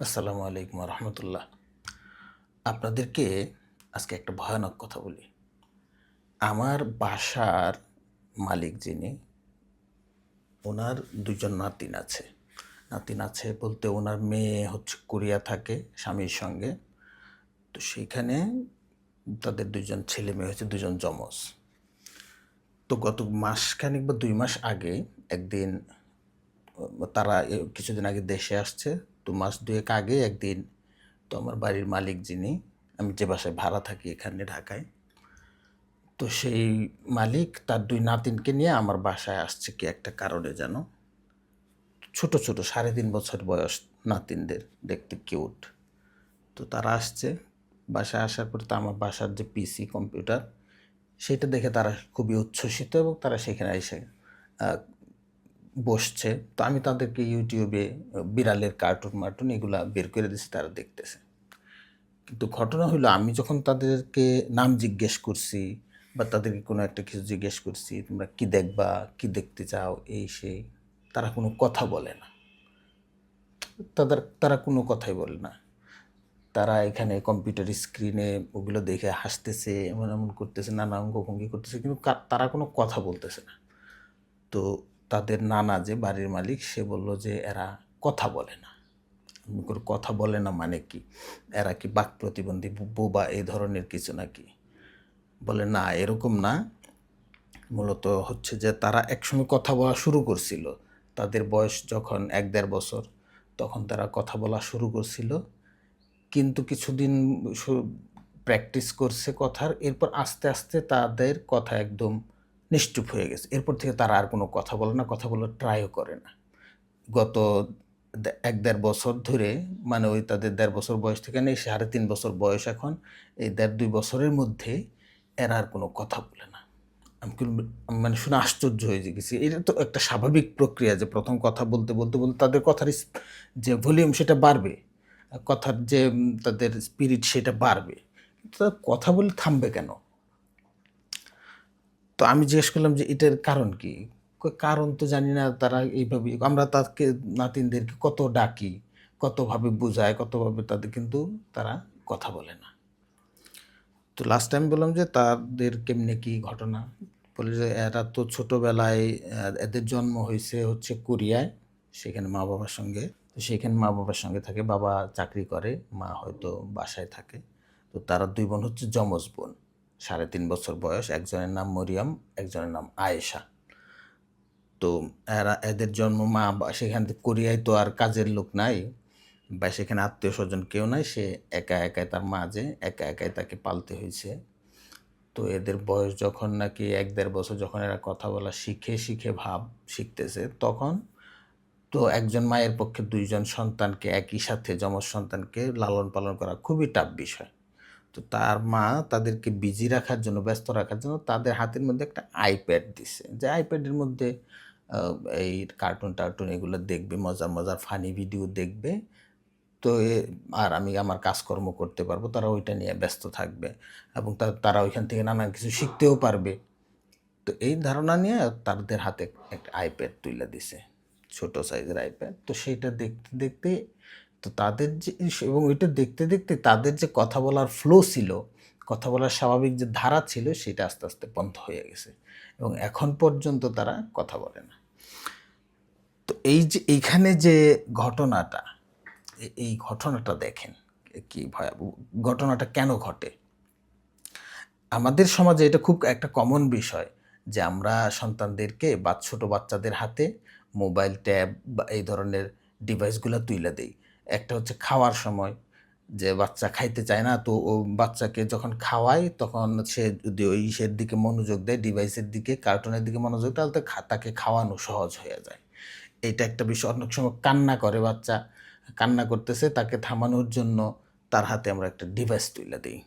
আসসালামু আলাইকুম রহমতুল্লাহ। আপনাদেরকে আজকে একটা ভয়ানক কথা বলি। আমার বাসার মালিক যিনি, ওনার দুজন নাতিন আছে। নাতিন আছে বলতে ওনার মেয়ে হচ্ছে কোরিয়া থাকে স্বামীর সঙ্গে। তো সেইখানে তাদের দুজন ছেলে মেয়ে হচ্ছে দুজন যমজ। তো গত মাসখানিক বা দুই মাস আগে একদিন, তারা কিছুদিন আগে দেশে আসছে। তো মাস দুয়েক আগে একদিন তো আমার বাড়ির মালিক যিনি, আমি যে বাসায় ভাড়া থাকি এখানে ঢাকায়, তো সেই মালিক তার দুই নাতিনকে নিয়ে আমার বাসায় আসছে কি একটা কারণে যেন। ছোট ছোট সাড়ে তিন বছর বয়স নাতিনদের, দেখতে কিউট। তো তারা আসছে, বাসায় আসার পর তো আমার বাসার যে পিসি, কম্পিউটার, সেটা দেখে তারা খুবই উচ্ছ্বসিত এবং তারা সেখানে এসে বসছে, তো আমি তাদেরকে ইউটিউবে, বিড়ালের কার্টুন মার্টুন এগুলো বের করে দিয়েছি, তারা দেখতেছে। কিন্তু ঘটনা হলো আমি যখন তাদেরকে নাম জিজ্ঞেস করছি বা তাদেরকে কোনো একটা কিছু জিজ্ঞেস করছি, তোমরা কি দেখবা? কি দেখতে চাও? এই, সেই, তারা কোনো কথা বলে না। তাদের, তারা কোনো কথাই বলে না। তারা এখানে কম্পিউটার স্ক্রিনে ওগুলো দেখে হাসতেছে, এমন এমন করতেছে, নানা অঙ্গভঙ্গি করতেছে, কিন্তু তারা কোনো কথা বলতেছে না। তো তাদের নানা যে বাড়ির মালিক, সে বলল যে, এরা কথা বলে না। কথা বলে না মানে কি? এরা কি বাক প্রতিবন্ধী বোবা, এই ধরনের কিছু নাকি? বলে, না, এরকম না। মূলত হচ্ছে যে, তারা একসময় কথা বলা শুরু করছিল। তাদের বয়স যখন এক দেড় বছর, তখন তারা কথা বলা শুরু করছিল। কিন্তু কিছুদিন প্র্যাকটিস করছে কথার। এরপর আস্তে আস্তে তাদের কথা একদম নিশ্চুপ হয়ে গেছে। এরপর থেকে তারা আর কোনো কথা বলে না, কথা বলার ট্রাইও করে না। গত এক দেড় বছর ধরে মানে ওই তাদের দেড় বছর বয়স থেকে নেই, সাড়ে তিন বছর বয়স এখন, এই দেড় দুই বছরের মধ্যে এরা আর কোনো কথা বলে না। আমি মানে শুনে আশ্চর্য হয়ে গেছি। এটা তো একটা স্বাভাবিক প্রক্রিয়া যে প্রথম কথা বলতে বলতে বলতে তাদের কথার যে ভলিউম সেটা বাড়বে কথার যে তাদের স্পিরিট সেটা বাড়বে। তারা কথা বলে থামবে কেন? তো আমি জিজ্ঞেস করলাম যে এটার কারণ কি? কারণ তো জানি না তারা এইভাবে, আমরা তাকে নাতিনদেরকে কত ডাকি, কতভাবে বোঝায়, কতভাবে তাদের কিন্তু তারা কথা বলে না। তো লাস্ট টাইম বললাম যে তাদের কেমনে কি ঘটনা? বলে যে এরা তো ছোটোবেলায় এদের জন্ম হয়েছে হচ্ছে কোরিয়ায়, সেখানে মা বাবার সঙ্গে। তো সেখানে মা বাবার সঙ্গে থাকে, বাবা চাকরি করে, মা হয়তো বাসায় থাকে। তো তারা দুই বোন হচ্ছে যমজ বোন। সাড়ে তিন বছর বয়স, একজনের নাম মরিয়ম, একজনের নাম আয়েশা। তো এরা, এদের জন্ম মা সেখান থেকে কোরিয়ায় তো আর কাজের লোক নাই বা সেখানে আত্মীয় স্বজন কেউ নাই, সে একা একাই তার মা যে, একা একাই তাকে পালতে হয়েছে। তো এদের বয়স যখন নাকি এক দেড় বছর যখন এরা কথা বলা শিখে শিখে ভাব শিখতেছে, তখন তো একজন মায়ের পক্ষে দুইজন সন্তানকে একই সাথে যমজ সন্তানকে লালন পালন করা খুবই টাফ বিষয়। তো তার মা তাদেরকে বিজি রাখার জন্য, ব্যস্ত রাখার জন্য তাদের হাতের মধ্যে একটা আইপ্যাড দিছে। যে আইপ্যাডের মধ্যে এই কার্টুন টার্টুন এগুলো দেখবে, মজার মজার ফানি ভিডিও দেখবে। তো আর আমি আমার কাজকর্ম করতে পারব, তারা ওইটা নিয়ে ব্যস্ত থাকবে এবং তারা ওইখান থেকে নানান কিছু শিখতেও পারবে। তো এই ধারণা নিয়ে তাদের হাতে একটা আইপ্যাড তুলে দিছে, ছোট সাইজের আইপ্যাড তো সেইটা দেখতে দেখতে তো তাদের যে এবং ওইটা দেখতে দেখতে তাদের যে কথা বলার ফ্লো ছিল, কথা বলার স্বাভাবিক যে ধারা ছিল, সেটা আস্তে আস্তে বন্ধ হয়ে গেছে। এবং এখন পর্যন্ত তারা কথা বলে না। তো এই যে, এইখানে যে ঘটনাটা এই ঘটনাটা দেখেন কি ভয়াবহ, ঘটনাটা কেন ঘটে? আমাদের সমাজে এটা খুব একটা কমন বিষয় যে আমরা সন্তানদেরকে বা ছোটো বাচ্চাদের হাতে মোবাইল ট্যাব বা এই ধরনের ডিভাইসগুলো তুলে দেই। একটা হচ্ছে খাওয়ার সময় যে বাচ্চা খাইতে চায় না, তো ও বাচ্চাকে যখন খাওয়াই তখন সে যদি ওই ইসের দিকে মনোযোগ দেয়, ডিভাইসের দিকে, কার্টুনের দিকে মনোযোগ দেয়, তাহলে তাকে খাওয়ানো সহজ হয়ে যায়। এটা একটা বিষয়, অনেক সময় কান্না করে বাচ্চা, কান্না করতেছে, তাকে থামানোর জন্য তার হাতে আমরা একটা ডিভাইস তুলে দিই।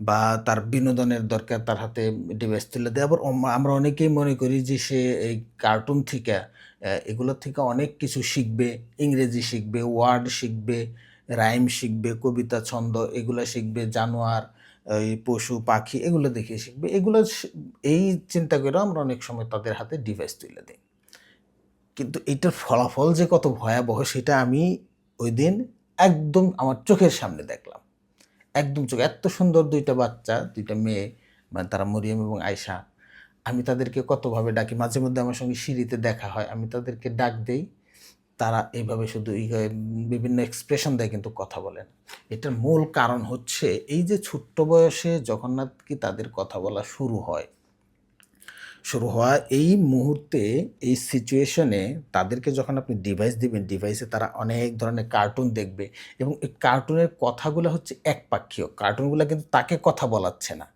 বা তার বিনোদনের দরকার, তার হাতে ডিভাইস তুলে দেয়। আবার আমরা অনেকেই মনে করি যে সে এই কার্টুন থেকে এগুলোর থেকে অনেক কিছু শিখবে, ইংরেজি শিখবে, ওয়ার্ড শিখবে, রাইম শিখবে, কবিতা, ছন্দ এগুলো শিখবে, জানোয়ার, এই পশু, পাখি এগুলো দেখে শিখবে। এগুলো এই চিন্তা করে আমরা অনেক সময় তাদের হাতে ডিভাইস তুলে দিই। কিন্তু এটার ফলাফল যে কত ভয়াবহ সেটা আমি ওই দিন একদম আমার চোখের সামনে দেখলাম। একদম চোখ, এত সুন্দর দুইটা বাচ্চা, দুইটা মেয়ে মানে তারা মরিয়ম এবং আয়শা আমি তাদেরকে কতভাবে ডাকি? মাঝে মধ্যে আমার সঙ্গে সিঁড়িতে দেখা হয়। আমি তাদেরকে ডাক দেই। তারা এইভাবে শুধু বিভিন্ন এক্সপ্রেশন দেয় কিন্তু কথা বলেন এটার মূল কারণ হচ্ছে এই যে ছোট্ট বয়সে না কি তাদের কথা বলা শুরু হয়? শুরু হওয়া এই মুহূর্তে, এই সিচুয়েশনে তাদেরকে যখন আপনি ডিভাইস দিবেন ডিভাইসে তারা অনেক ধরনের কার্টুন দেখবে। এবং এই কার্টুনের কথাগুলো হচ্ছে একপাক্ষীয়। কার্টুনগুলো কিন্তু তাকে কথা বলাচ্ছে না।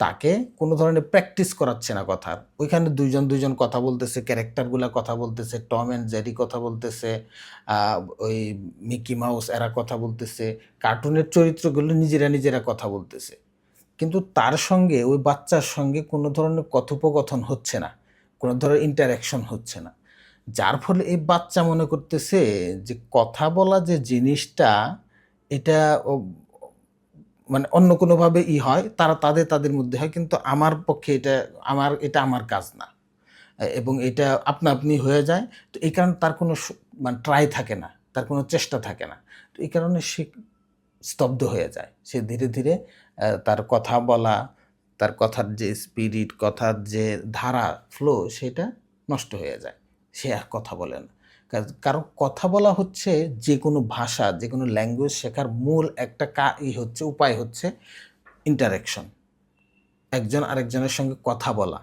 তাকে কোনো ধরনের প্র্যাকটিস করাচ্ছে না কথার ওইখানে দুইজন দুইজন কথা বলতেছে ক্যারেক্টারগুলো কথা বলতেছে টম অ্যান্ড জেরি কথা বলতেছে ওই মিকি মাউস এরা কথা বলতেছে, কার্টুনের চরিত্রগুলো নিজেরা নিজেরা কথা বলতেছে। কিন্তু তার সঙ্গে, ওই বাচ্চার সঙ্গে কোনো ধরনের কথোপকথন হচ্ছে না, কোনো ধরনের ইন্টারাকশন হচ্ছে না। যার ফলে এই বাচ্চা মনে করতেছে যে, কথা বলা যে জিনিসটা, এটা মানে অন্য কোনোভাবে ই হয়, তারা তাদের তাদের মধ্যে হয়, কিন্তু আমার পক্ষে এটা আমার এটা আমার কাজ না। এবং এটা আপনা আপনি হয়ে যায়, তো এই কারণে তার কোনো মানে ট্রাই থাকে না, তার কোনো চেষ্টা থাকে না। তো এই কারণে সে স্তব্ধ হয়ে যায়। সে ধীরে ধীরে তার কথা বলা, তার কথার যে স্পিরিট কথার যে ধারা ফ্লো সেটা নষ্ট হয়ে যায়। সে আর কথা বলে না। কারণ কথা বলা হচ্ছে যে কোনো ভাষা যে কোনো ল্যাঙ্গুয়েজ শেখার মূল একটা কা, ই হচ্ছে, উপায় হচ্ছে ইন্টারাকশন একজন আরেকজনের সঙ্গে কথা বলা।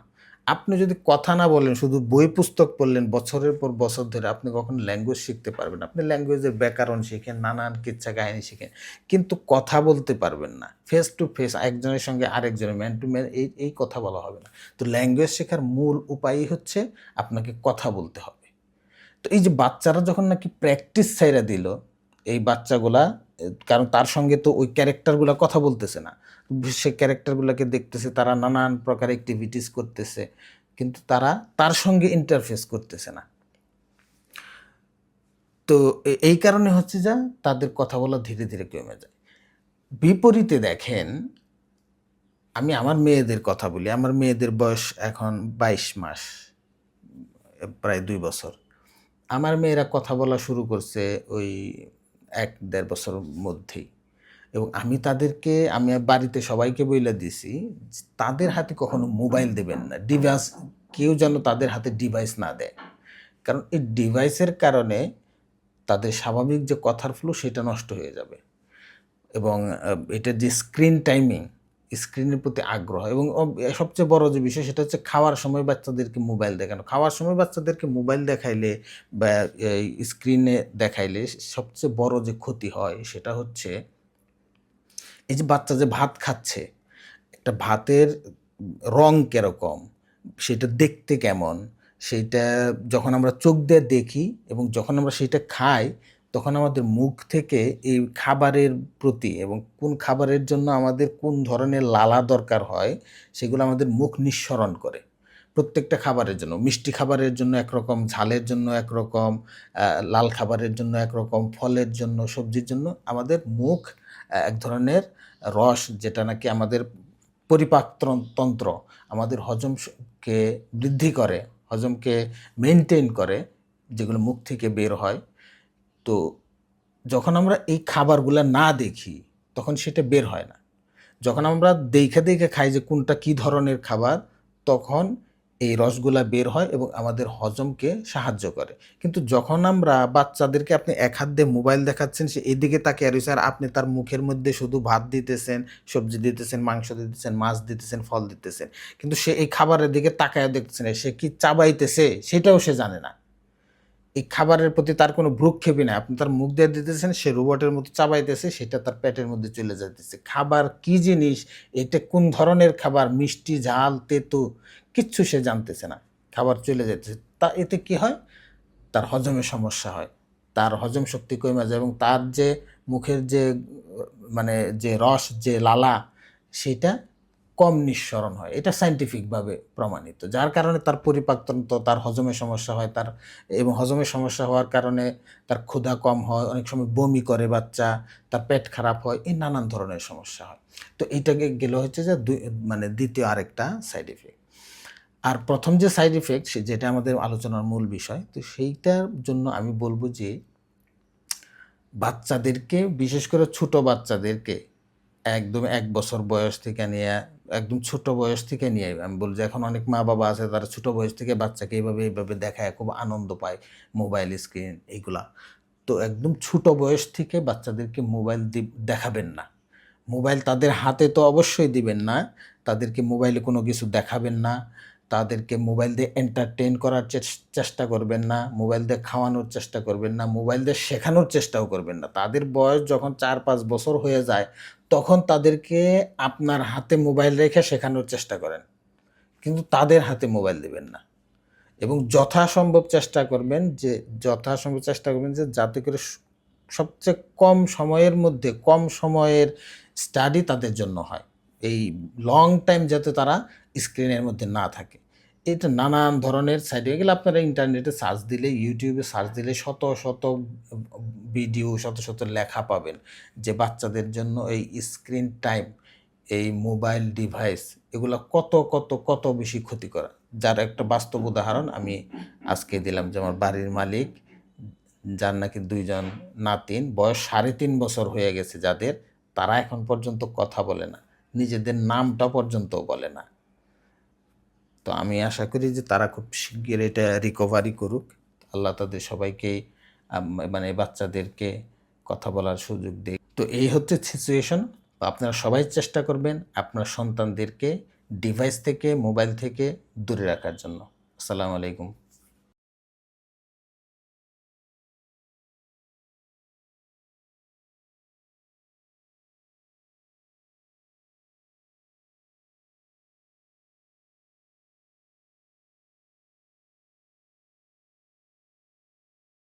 আপনি যদি কথা না বলেন, শুধু বই পুস্তক পড়লেন, বছরের পর বছর ধরে আপনি কখনো ল্যাঙ্গুয়েজ শিখতে পারবেন। আপনি ল্যাঙ্গুয়েজের ব্যাকরণ শিখেন, নানান কিচ্ছা কাহিনী শিখেন, কিন্তু কথা বলতে পারবেন না। ফেস টু ফেস একজনের সঙ্গে আরেকজনের ম্যান টু ম্যান এই এই কথা বলা হবে না। তো ল্যাঙ্গুয়েজ শেখার মূল উপায়ই হচ্ছে আপনাকে কথা বলতে হবে। তো এই যে বাচ্চারা যখন নাকি প্র্যাকটিস ছাইরা দিল, এই বাচ্চাগুলা, কারণ তার সঙ্গে তো ওই ক্যারেক্টারগুলো কথা বলতেছে না। সে ক্যারেক্টারগুলোকে দেখতেছে, তারা নানান প্রকার অ্যাক্টিভিটিস করতেছে, কিন্তু তারা তার সঙ্গে ইন্টারফেস করতেছে না। তো এই কারণে হচ্ছে যা, তাদের কথা বলা ধীরে ধীরে কমে যায়। বিপরীতে দেখেন, আমি আমার মেয়েদের কথা বলি। আমার মেয়েদের বয়স এখন বাইশ মাস, প্রায় দুই বছর। আমার মেয়েরা কথা বলা শুরু করছে ওই এক দেড় বছর মধ্যেই। এবং আমি তাদেরকে, আমি বাড়িতে সবাইকে বইলে দিছি তাদের হাতে কখনো মোবাইল দেবেন না। ডিভাইস, কেউ যেন তাদের হাতে ডিভাইস না দেয়। কারণ এই ডিভাইসের কারণে তাদের স্বাভাবিক যে কথার ফ্লো সেটা নষ্ট হয়ে যাবে। এবং এটার যে স্ক্রিন টাইমিং স্ক্রিনের প্রতি আগ্রহ এবং সবচেয়ে বড় যে বিষয় সেটা হচ্ছে খাওয়ার সময় বাচ্চাদেরকে মোবাইল দেখানো। খাওয়ার সময় বাচ্চাদেরকে মোবাইল দেখাইলে বা স্ক্রিনে দেখাইলে সবচেয়ে বড় যে ক্ষতি হয় সেটা হচ্ছে এই যে বাচ্চা যে ভাত খাচ্ছে, একটা ভাতের রং কীরকম, সেটা দেখতে কেমন সেইটা যখন আমরা চোখ দিয়ে দেখি এবং যখন আমরা সেটা খাই তখন আমাদের মুখ থেকে এই খাবারের প্রতি এবং কোন খাবারের জন্য আমাদের কোন ধরনের লালা দরকার হয়, সেগুলো আমাদের মুখ নিঃসরণ করে। প্রত্যেকটা খাবারের জন্য, মিষ্টি খাবারের জন্য একরকম, ঝালের জন্য একরকম লাল খাবারের জন্য একরকম, ফলের জন্য, সবজির জন্য আমাদের মুখ এক ধরনের রস যেটা নাকি আমাদের পরিপাকতন্ত্র আমাদের হজমকে বৃদ্ধি করে, হজমকে মেনটেন করে, যেগুলো মুখ থেকে বের হয়। তো যখন আমরা এই খাবারগুলো না দেখি, তখন সেটা বের হয় না। যখন আমরা দেখে দেখে খাই যে কোনটা কি ধরনের খাবার, তখন এই রসগুলা বের হয় এবং আমাদের হজমকে সাহায্য করে। কিন্তু যখন আমরা বাচ্চাদেরকে আপনি এক হাত দিয়ে মোবাইল দেখাচ্ছেন, সে এদিকে তাকে আর আর আপনি তার মুখের মধ্যে শুধু ভাত দিতেছেন, সবজি দিতেছেন, মাংস দিতেছেন, মাছ দিতেছেন, ফল দিতেছেন, কিন্তু সে এই খাবারের দিকে তাকায় দেখতেছে না, সে কি চাবাইতেছে সেটাও সে জানে না। এই খাবারের প্রতি তার কোনো ভ্রুক্ষেপই নাই। আপনি তার মুখ দিয়ে দিতেছেন, সে রোবটের মতো চাবাইতেছে, সেটা তার পেটের মধ্যে চলে যাইতেছে। খাবার কি জিনিস, এটা কোন ধরনের খাবার, মিষ্টি, ঝাল, তেতো, কিচ্ছু সে জানতেছে না। খাবার চলে যাইতেছে। তা এতে কি হয়? তার হজমের সমস্যা হয়। তার হজম শক্তি কমে যায় এবং তার যে মুখের যে মানে যে রস, যে লালা, সেটা কম নিঃসরণ হয়। এটা সাইন্টিফিকভাবে প্রমাণিত। যার কারণে তার পরিপাকতন্ত্র, তার হজমের সমস্যা হয়, তার এবং হজমের সমস্যা হওয়ার কারণে তার ক্ষুধা কম হয়, অনেক সময় বমি করে বাচ্চা, তার পেট খারাপ হয়, এই নানান ধরনের সমস্যা হয়। তো এইটাকে গেল হচ্ছে যে মানে দ্বিতীয় আরেকটা সাইড ইফেক্ট আর প্রথম যে সাইড ইফেক্ট যেটা আমাদের আলোচনার মূল বিষয়, তো সেইটার জন্য আমি বলব যে বাচ্চাদেরকে, বিশেষ করে ছোট বাচ্চাদেরকে, একদম এক বছর বয়স থেকে নিয়ে একদম ছোট বয়স থেকে নিয়ে আমি বলি যে এখন অনেক মা বাবা আছে, তারা ছোট বয়স থেকে বাচ্চাকে এইভাবে এইভাবে দেখায়, খুব আনন্দ পায় মোবাইল স্ক্রিন এইগুলা তো একদম ছোট বয়স থেকে বাচ্চাদেরকে মোবাইল দেখাবেন না। মোবাইল তাদের হাতে তো অবশ্যই দিবেন না, তাদেরকে মোবাইলে কোনো কিছু দেখাবেন না। তাদেরকে মোবাইল দিয়ে এন্টারটেইন করার চেষ্টা করবেন না মোবাইল দিয়ে খাওয়ানোর চেষ্টা করবেন না মোবাইল দিয়ে শেখানোর চেষ্টাও করবেন না। তাদের বয়স যখন চার পাঁচ বছর হয়ে যায়, তখন তাদেরকে আপনার হাতে মোবাইল রেখে শেখানোর চেষ্টা করেন। কিন্তু তাদের হাতে মোবাইল দেবেন না। এবং যথাসম্ভব চেষ্টা করবেন যে, যথাসম্ভব চেষ্টা করবেন যে, যাতে করে সবচেয়ে কম সময়ের মধ্যে, কম সময়ের স্টাডি তাদের জন্য হয়। এই লং টাইম যাতে তারা স্ক্রিনের মধ্যে না থাকে। এটা নানান ধরনের সাইড হয়ে গেলে আপনারা ইন্টারনেটে সার্চ দিলে ইউটিউবে সার্চ দিলে শত শত ভিডিও শত শত লেখা পাবেন যে বাচ্চাদের জন্য এই স্ক্রিন টাইম এই মোবাইল ডিভাইস এগুলো কত কত কত বেশি ক্ষতিকর। যার একটা বাস্তব উদাহরণ আমি আজকে দিলাম যে আমার বাড়ির মালিক, যার নাকি দুইজন নাতিন, বয়স সাড়ে তিন বছর হয়ে গেছে যাদের, তারা এখন পর্যন্ত কথা বলে না। নিজেদের নামটা পর্যন্ত বলে না। তো আমি আশা করি যে তারা খুব শিগগির এটা রিকভারি করুক। আল্লাহ তাদের সবাইকে মানে বাচ্চাদেরকে কথা বলার সুযোগ দেয় তো এই হচ্ছে সিচুয়েশন আপনারা সবাই চেষ্টা করবেন আপনার সন্তানদেরকে ডিভাইস থেকে মোবাইল থেকে দূরে রাখার জন্য। আসসালামু আলাইকুম।